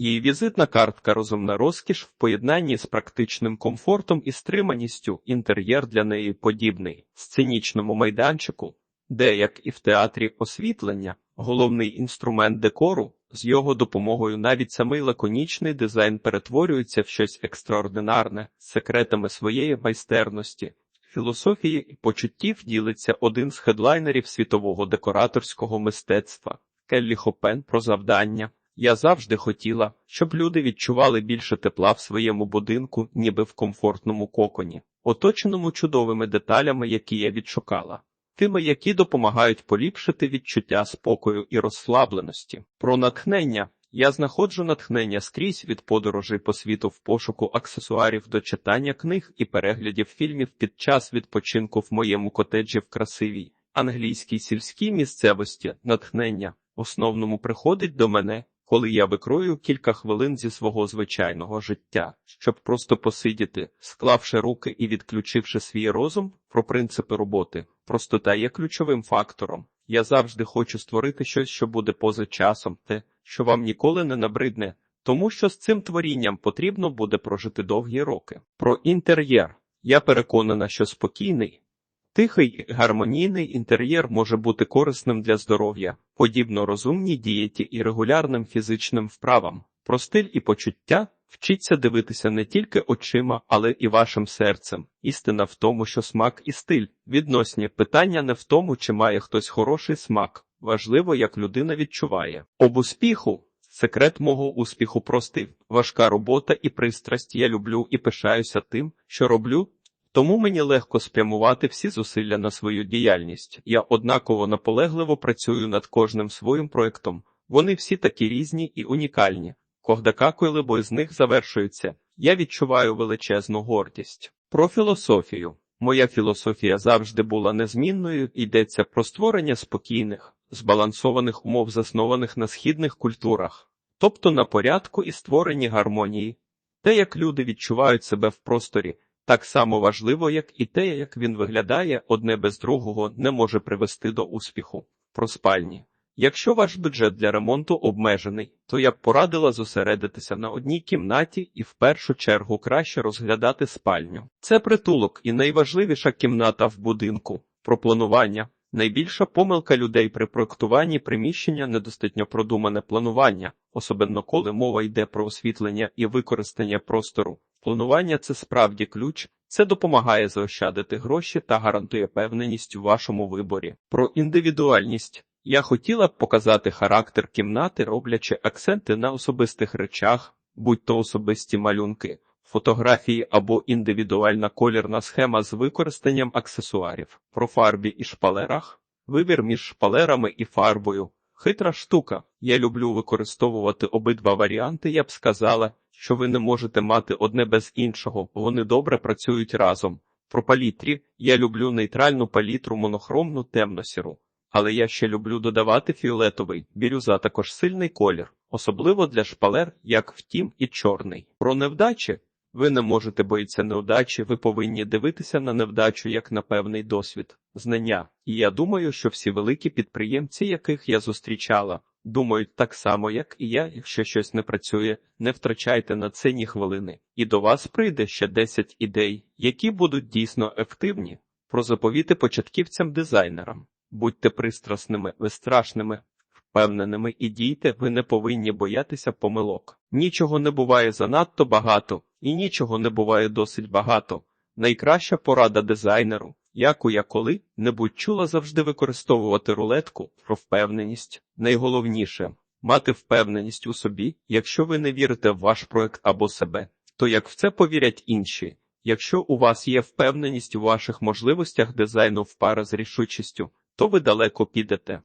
Її візитна картка розумна розкіш в поєднанні з практичним комфортом і стриманістю. Інтер'єр для неї подібний сценічному майданчику, де, як і в театрі освітлення, головний інструмент декору. З його допомогою навіть самий лаконічний дизайн перетворюється в щось екстраординарне, з секретами своєї майстерності. Філософії і почуттів ділиться один з хедлайнерів світового декораторського мистецтва Келлі Хопен про завдання. Я завжди хотіла, щоб люди відчували більше тепла в своєму будинку, ніби в комфортному коконі, оточеному чудовими деталями, які я відшукала, тими, які допомагають поліпшити відчуття спокою і розслабленості. Про натхнення я знаходжу натхнення скрізь від подорожей по світу в пошуку аксесуарів до читання книг і переглядів фільмів під час відпочинку в моєму котеджі в красивій англійській сільській місцевості. Натхнення основному приходить до мене, коли я викрою кілька хвилин зі свого звичайного життя, щоб просто посидіти, склавши руки і відключивши свій розум про принципи роботи. Простота є ключовим фактором. Я завжди хочу створити щось, що буде поза часом, те, що вам ніколи не набридне, тому що з цим творінням потрібно буде прожити довгі роки. Про інтер'єр я переконана, що спокійний. Тихий гармонійний інтер'єр може бути корисним для здоров'я, подібно розумній дієті і регулярним фізичним вправам. Про стиль і почуття вчіться дивитися не тільки очима, але і вашим серцем. Істина в тому, що смак і стиль відносні питання не в тому, чи має хтось хороший смак. Важливо, як людина відчуває. Об успіху секрет мого успіху простий. Важка робота і пристрасть. Я люблю і пишаюся тим, що роблю. Тому мені легко спрямувати всі зусилля на свою діяльність. Я однаково наполегливо працюю над кожним своїм проектом. Вони всі такі різні і унікальні. Когдака, коли з них завершується, я відчуваю величезну гордість. Про філософію. Моя філософія завжди була незмінною, йдеться про створення спокійних, збалансованих умов, заснованих на східних культурах, тобто на порядку і створенні гармонії. Те, як люди відчувають себе в просторі, так само важливо, як і те, як він виглядає, одне без другого не може привести до успіху. Про спальні. Якщо ваш бюджет для ремонту обмежений, то я б порадила зосередитися на одній кімнаті і в першу чергу краще розглядати спальню. Це притулок і найважливіша кімната в будинку. Про планування. Найбільша помилка людей при проектуванні приміщення недостатньо продумане планування, особливо коли мова йде про освітлення і використання простору. Планування це справді ключ, це допомагає заощадити гроші та гарантує певненість у вашому виборі. Про індивідуальність. Я хотіла б показати характер кімнати, роблячи акценти на особистих речах, будь то особисті малюнки, фотографії або індивідуальна колірна схема з використанням аксесуарів, про фарбі і шпалерах, вибір між шпалерами і фарбою. Хитра штука. Я люблю використовувати обидва варіанти. Я б сказала, що ви не можете мати одне без іншого, вони добре працюють разом. Про палітрі я люблю нейтральну палітру монохромну темно-сіру. Але я ще люблю додавати фіолетовий, бірюза також сильний колір, особливо для шпалер, як втім, і чорний. Про невдачі ви не можете боїтися неудачі, ви повинні дивитися на невдачу як на певний досвід, знання. І я думаю, що всі великі підприємці, яких я зустрічала, думають так само, як і я, якщо щось не працює, не втрачайте на це ні хвилини. І до вас прийде ще 10 ідей, які будуть дійсно ефективні. Про заповіти початківцям дизайнерам. Будьте пристрасними, безстрашними, впевненими і дійте, ви не повинні боятися помилок. Нічого не буває занадто багато, і нічого не буває досить багато. Найкраща порада дизайнеру, яку я коли-небудь чула завжди використовувати рулетку про впевненість. Найголовніше мати впевненість у собі, якщо ви не вірите в ваш проект або себе, то як в це повірять інші. Якщо у вас є впевненість у ваших можливостях дизайну в пара з рішучістю, то ви далеко підете.